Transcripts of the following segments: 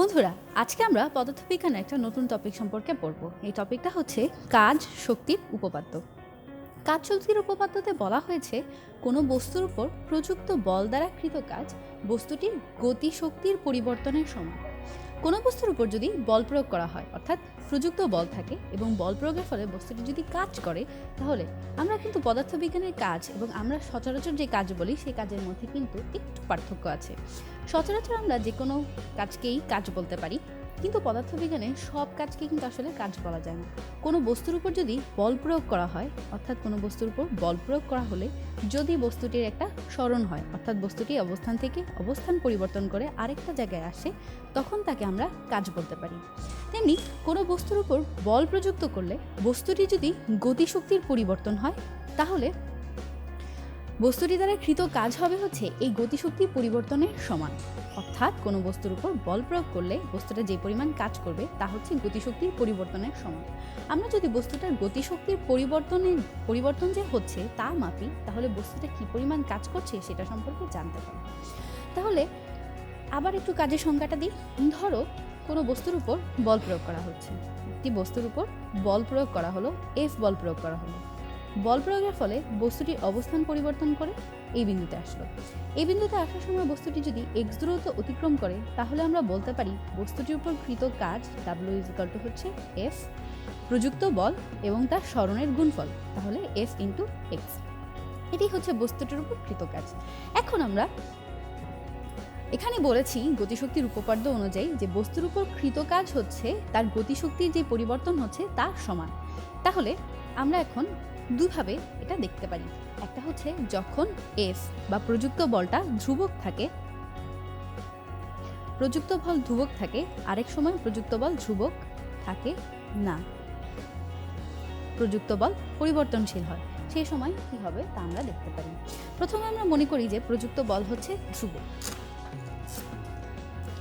বন্ধুরা, আজকে আমরা পদার্থবিজ্ঞানের একটা নতুন টপিক সম্পর্কে পড়ব। এই টপিকটা হচ্ছে কাজ শক্তির উপপাদ্য। কাজ শক্তির উপপাদ্যতে বলা হয়েছে, কোনো বস্তুর উপর প্রযুক্ত বল দ্বারা কৃত কাজ বস্তুটির গতিশক্তির পরিবর্তনের সমান। কোনো বস্তুর উপর যদি বল প্রয়োগ করা হয়, অর্থাৎ প্রযুক্ত বল থাকে এবং বল প্রয়োগের ফলে বস্তুটি যদি কাজ করে, তাহলে আমরা কিন্তু পদার্থবিজ্ঞানের কাজ এবং আমরা সচরাচর যে কাজ বলি, সেই কাজের মধ্যে কিন্তু একটু পার্থক্য আছে। সচরাচর আমরা যে কোনো কাজকেই কাজ বলতে পারি। কিন্তু পদার্থবিজ্ঞানে সব কাজকে কিন্তু আসলে কাজ বলা যায় না। কোনো বস্তুর উপর যদি বল প্রয়োগ করা হয়, অর্থাৎ কোনো বস্তুর উপর বল প্রয়োগ করা হলে যদি বস্তুটির একটা স্মরণ হয়, অর্থাৎ বস্তুটি অবস্থান থেকে অবস্থান পরিবর্তন করে আরেকটা জায়গায় আসে, তখন তাকে আমরা কাজ বলতে পারি। তেমনি কোনো বস্তুর উপর বল প্রযুক্ত করলে বস্তুটি যদি গতিশক্তির পরিবর্তন হয়, তাহলে বস্তুটি দ্বারা কৃত কাজ হবে হচ্ছে এই গতিশক্তি পরিবর্তনের সমান। অর্থাৎ কোনো বস্তুর উপর বল প্রয়োগ করলে বস্তুটা যে পরিমাণ কাজ করবে তা হচ্ছে গতিশক্তির পরিবর্তনের সমান। আমরা যদি বস্তুটার গতিশক্তির পরিবর্তনের, পরিবর্তন যে হচ্ছে তা মাপি, তাহলে বস্তুটা কী পরিমাণ কাজ করছে সেটা সম্পর্কে জানতে পারি তাহলে আবার একটু কাজের সংজ্ঞাটা দিই। ধরো কোনো বস্তুর উপর বল প্রয়োগ করা হচ্ছে। একটি বস্তুর উপর বল প্রয়োগ করা হলো এফ বল প্রয়োগ করা হলো। বল প্রয়োগের ফলে বস্তুটির অবস্থান পরিবর্তন করে এই বিন্দুতে আসলো। এই বিন্দুতে আসার সময় বস্তুটি যদি এক্স দূরত্ব অতিক্রম করে, তাহলে আমরা বলতে পারি বস্তুটির উপর কৃত কাজ ডাব্লিউ ইজিকাল টু হচ্ছে এফ প্রযুক্ত বল এবং তার স্মরণের গুণফল, তাহলে এফ ইন্টু এক্স এটি হচ্ছে বস্তুটির উপর কৃত কাজ। এখন আমরা এখানে বলেছি গতিশক্তির উপপাদ্য অনুযায়ী যে বস্তুর উপর কৃত কাজ হচ্ছে, তার গতিশক্তির যে পরিবর্তন হচ্ছে তার সমান। তাহলে আমরা এখন দুভাবে এটা দেখতে পারি। একটা হচ্ছে যখন এফ বা প্রযুক্ত বলটা ধ্রুবক থাকে, প্রযুক্ত বল ধ্রুবক থাকে, আরেক সময় প্রযুক্ত বল ধ্রুবক থাকে না। প্রযুক্ত বল পরিবর্তনশীল হয়। সেই সময় কি হবে তা আমরা দেখতে পারি। প্রথমে আমরা মনে করি যে প্রযুক্ত বল হচ্ছে ধ্রুবক।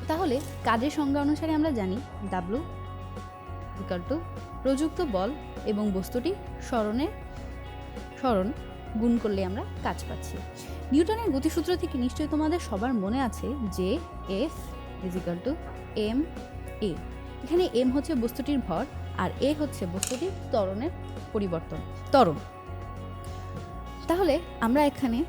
তাহলে কাজের সংজ্ঞা অনুসারে আমরা জানি ডাব্লু ইকাল টু প্রযুক্ত বল এবং বস্তুটি স্মরণের স্মরণ গুণ করলে আমরা কাজ পাচ্ছি। নিউটনের গতিসূত্র থেকে নিশ্চয়ই তোমাদের সবার মনে আছে যে F is equal to M A. এখানে এম হচ্ছে বস্তুটির ভর আর এ হচ্ছে বস্তুটির ত্বরণের পরিবর্তন, ত্বরণ। তাহলে আমরা এখানে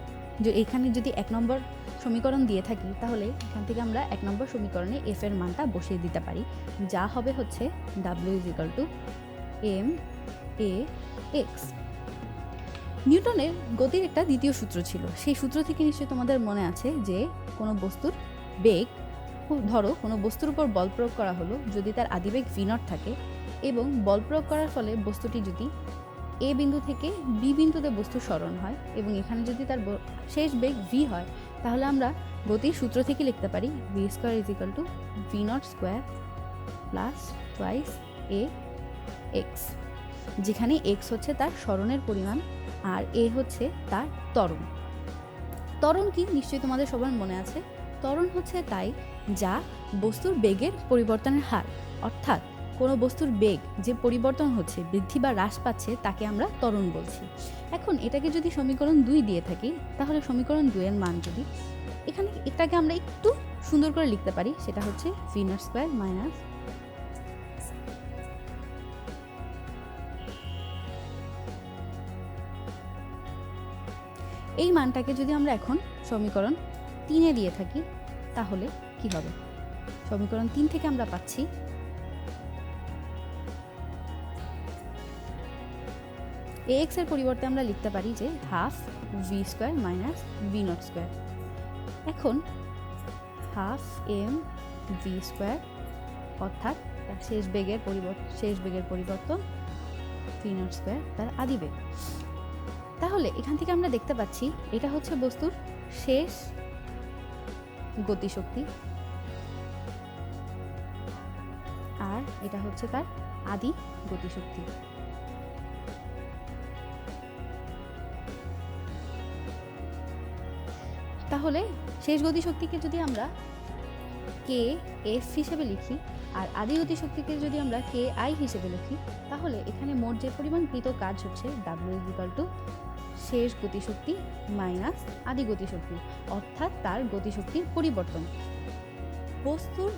এখানে যদি এক নম্বর সমীকরণ দিয়ে থাকি, তাহলে এখান থেকে আমরা এক নম্বর সমীকরণে এফ এর মানটা বসিয়ে দিতে পারি। যা হবে হচ্ছে W is equal to M A X নিউটনের গতির একটা দ্বিতীয় সূত্র ছিল। সেই সূত্র থেকে নিশ্চয়ই তোমাদের মনে আছে যে, কোনো বস্তুর বেগ, ধরো কোনো বস্তুর উপর বল প্রয়োগ করা হলো যদি তার আদিবেগ ভি নট থাকে এবং বল প্রয়োগ করার ফলে বস্তুটি যদি এ বিন্দু থেকে বি বিন্দুতে বস্তু স্মরণ হয় এবং এখানে যদি তার শেষ বেগ ভি হয়, তাহলে আমরা গতির সূত্র থেকে লিখতে পারি V square is equal to V naught square plus twice A X যেখানে এক্স হচ্ছে তার স্মরণের পরিমাণ আর এ হচ্ছে তার ত্বরণ ত্বরণ কি? নিশ্চয়ই তোমাদের সবার মনে আছে। ত্বরণ হচ্ছে তাই যা বস্তুর বেগের পরিবর্তনের হার। অর্থাৎ কোনো বস্তুর বেগ যে পরিবর্তন হচ্ছে, বৃদ্ধি বা হ্রাস পাচ্ছে, তাকে আমরা ত্বরণ বলছি। এখন এটাকে যদি সমীকরণ দুই দিয়ে থাকি, তাহলে সমীকরণ দুইয়ের মান যদি এখানে এটাকে আমরা একটু সুন্দর করে লিখতে পারি, সেটা হচ্ছে ভিনার স্কোয়ার মাইনাস এই মানটাকে যদি আমরা এখন সমীকরণ তিনে দিয়ে থাকি, তাহলে কি হবে? সমীকরণ তিন থেকে আমরা পাচ্ছি এ এক্সের পরিবর্তে আমরা লিখতে পারি যে half V square minus V naught square এখন হাফ এম ভি স্কোয়ার অর্থাৎ তার শেষ বেগের পরিবর্তন শেষ বেগের পরিবর্তন ভি নট স্কোয়ার তার আদি বেগ। তাহলে এখান থেকে আমরা দেখতে পাচ্ছি, এটা হচ্ছে বস্তুর শেষ গতিশক্তি। আর এটা হচ্ছে তার আদি গতিশক্তি। তাহলে শেষ গতিশক্তিকে যদি আমরা কে, এফ হিসেবে লিখি, আর আদি গতিশক্তিকে যদি আমরা কে আই হিসেবে লিখি, তাহলে এখানে মোট যে পরিমাণ কৃত কাজ হচ্ছে ডাব্লিউ ইজিক্যাল টু শেষ গতিশক্তি মাইনাস আদি গতিশক্তি অর্থাৎ তার গতিশক্তির পরিবর্তন। বস্তুর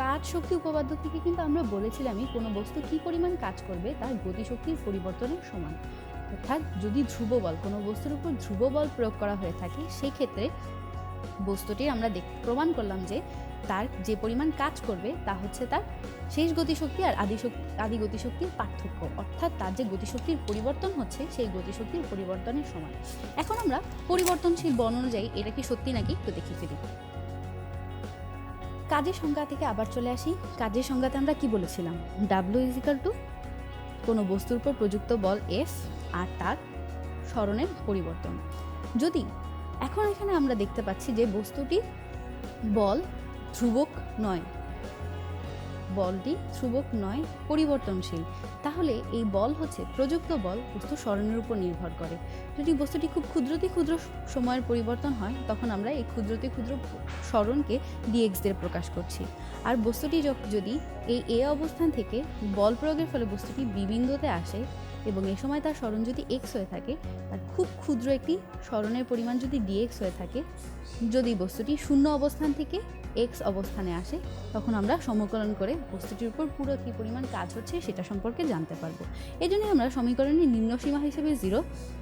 কাজ শক্তি উপপাদ্য থেকে কিন্তু আমরা বলেছিলামই কোনো বস্তু কী পরিমাণ কাজ করবে, তার গতিশক্তির পরিবর্তনের সমান। অর্থাৎ যদি ধ্রুব বল, কোনো বস্তুর উপর ধ্রুব বল প্রয়োগ করা হয়ে থাকে সেই ক্ষেত্রে বস্তুটির আমরা দেখ, প্রমাণ করলাম যে তার যে পরিমাণ কাজ করবে, তা হচ্ছে তার শেষ গতিশক্তি আর আদি শক্তি আদি গতিশক্তির পার্থক্য। অর্থাৎ তার যে গতিশক্তির পরিবর্তন হচ্ছে, সেই গতিশক্তির পরিবর্তনের সমান এখন আমরা পরিবর্তনশীল বর্ণ অনুযায়ী এটা কি সত্যি নাকি, একটু দেখে ফেলি। কাজের সংজ্ঞা থেকে আবার চলে আসি। কাজের সংজ্ঞাতে আমরা কি বলেছিলাম? ডাব্লিউ ইজিক্যাল টু কোনো বস্তুর উপর প্রযুক্ত বল এফ আর তার স্মরণের পরিবর্তন। যদি এখন এখানে আমরা দেখতে পাচ্ছি যে বস্তুটি বল ধ্রুবক নয়। বলটি ধ্রুবক নয়, পরিবর্তনশীল। তাহলে এই বল হচ্ছে প্রযুক্ত বল, বস্তু স্মরণের উপর নির্ভর করে। যদি বস্তুটি খুব ক্ষুদ্রতি ক্ষুদ্র সময়ের পরিবর্তন হয়, তখন আমরা এই ক্ষুদ্রতি ক্ষুদ্র স্মরণকে ডিএক্স দিয়ে প্রকাশ করছি। আর বস্তুটি যদি এই এ অবস্থান থেকে বল প্রয়োগের ফলে বস্তুটি বি বিন্দুতে আসে এবং এ সময় তার স্মরণ যদি এক্স হয়ে থাকে, তার খুব ক্ষুদ্র একটি স্মরণের পরিমাণ যদি ডিএক্স হয়ে থাকে, যদি বস্তুটি শূন্য অবস্থান থেকে এক্স অবস্থানে আসে, তখন আমরা সমকলন করে বস্তুটির উপর পুরো কী পরিমাণ কাজ হচ্ছে সেটা সম্পর্কে জানতে পারব। এই জন্যই আমরা সমীকরণের নিম্ন সীমা হিসেবে জিরো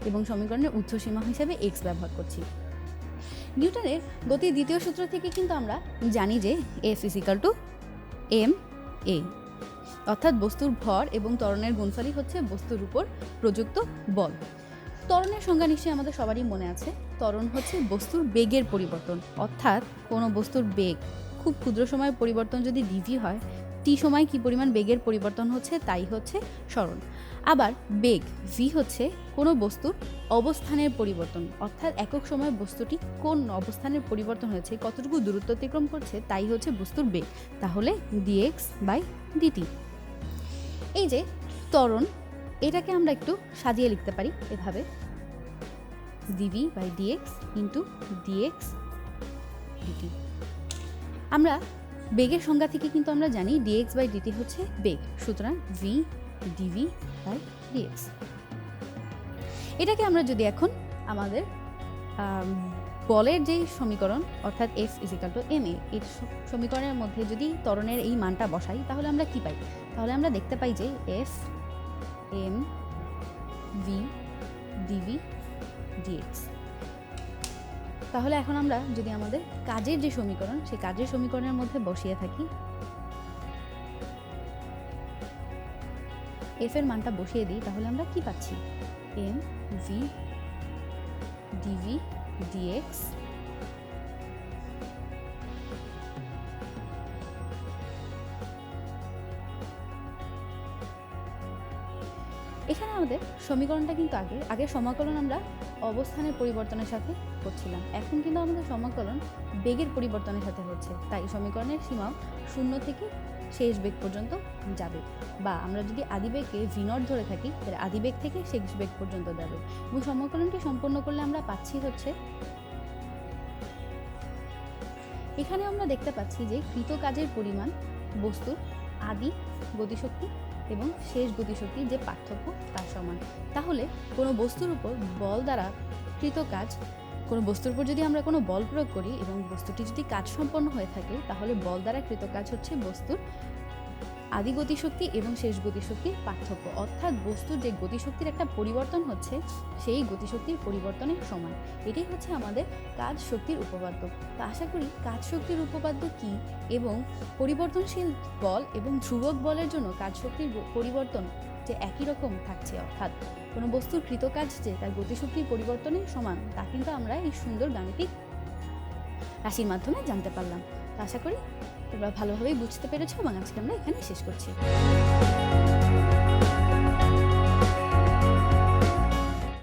এবং সমীকরণের উচ্চ সীমা হিসেবে এক্স ব্যবহার করছি। নিউটনের গতির দ্বিতীয় সূত্র থেকে কিন্তু আমরা জানি যে F is equal to M A অর্থাৎ বস্তুর ভর এবং ত্বরণের গুণফলই হচ্ছে বস্তুর উপর প্রযুক্ত বল। ত্বরণের সংজ্ঞা নিশ্চয়ই আমাদের সবারই মনে আছে। ত্বরণ হচ্ছে বস্তুর বেগের পরিবর্তন। অর্থাৎ কোনো বস্তুর বেগ খুব ক্ষুদ্র সময়ের পরিবর্তন যদি ডিভি হয় টি সময় কী পরিমাণ বেগের পরিবর্তন হচ্ছে তাই হচ্ছে স্মরণ আবার বেগ ভি হচ্ছে কোনো বস্তুর অবস্থানের পরিবর্তন। অর্থাৎ একক সময় বস্তুটি কোন অবস্থানের পরিবর্তন হয়েছে, কতটুকু দূরত্ব অতিক্রম করছে তাই হচ্ছে বস্তুর বেগ। তাহলে ডিএক্স বাই ডিটি এই যে ত্বরণ, এটাকে আমরা একটু সাজিয়ে লিখতে পারি এভাবে। DV by DX into DX DT আমরা বেগের সংজ্ঞা থেকে কিন্তু আমরা জানি ডিএক্স বাই ডিটি হচ্ছে বেগ সুতরাং ভি ডিভি বাই ডিএক্স এটাকে আমরা যদি এখন আমাদের আম, বলের যেই সমীকরণ অর্থাৎ F is equal to M A স- সমীকরণের মধ্যে যদি ত্বরণের এই মানটা বসাই তাহলে আমরা কি পাই? তাহলে আমরা দেখতে পাই যে F M V DV DX তাহলে এখন আমরা যদি আমাদের কাজের যে সমীকরণ, সেই কাজের সমীকরণের মধ্যে বসিয়ে থাকি। এফ এর মানটা বসিয়ে দিই, তাহলে আমরা কি পাচ্ছি? এম ভি ডিভি ডিএক্স এখানে আমাদের সমীকরণটা কিন্তু আগে আগে সমাকলন আমরা অবস্থানের পরিবর্তনের সাথে করছিলাম। এখন কিন্তু আমাদের সমাকলন বেগের পরিবর্তনের সাথে হচ্ছে। তাই সমীকরণের সীমাও শূন্য থেকে শেষ বেগ পর্যন্ত যাবে। বা আমরা যদি আদিবেগকে ভিনট ধরে থাকি, তাহলে আদিবেগ থেকে শেষ বেগ পর্যন্ত যাবে। এবং সমকলনটি সম্পন্ন করলে আমরা পাচ্ছি হচ্ছে এখানে আমরা দেখতে পাচ্ছি যে কৃত কাজের পরিমাণ বস্তুর আদি গতিশক্তি এবং শেষ গতিশক্তির যে পার্থক্য তার সমান। তাহলে কোনো বস্তুর উপর বল দ্বারা কৃত কাজ, কোনো বস্তুর উপর যদি আমরা কোনো বল প্রয়োগ করি এবং বস্তুটি যদি কাজ সম্পন্ন হয়ে থাকে, তাহলে বল দ্বারা কৃত কাজ হচ্ছে বস্তুর আদি গতিশক্তি এবং শেষ গতিশক্তির পার্থক্য। অর্থাৎ বস্তুর যে গতিশক্তির একটা পরিবর্তন হচ্ছে, সেই গতিশক্তির পরিবর্তনের সমান। এটাই হচ্ছে আমাদের কাজ শক্তির উপপাদ্য। তো আশা করি কাজ শক্তির উপপাদ্য কি এবং পরিবর্তনশীল বল এবং ধ্রুবক বলের জন্য কাজ শক্তির পরিবর্তন যে একই রকম থাকছে, অর্থাৎ কোনো বস্তুর কৃতকাজ যে তার গতিশক্তির পরিবর্তনের সমান, তা কিন্তু আমরা এই সুন্দর গাণিতিক রাশির মাধ্যমে জানতে পারলাম। আশা করি তোমরা ভালোভাবেই বুঝতে পেরেছ এবং আজকে আমরা এখানে শেষ করছি।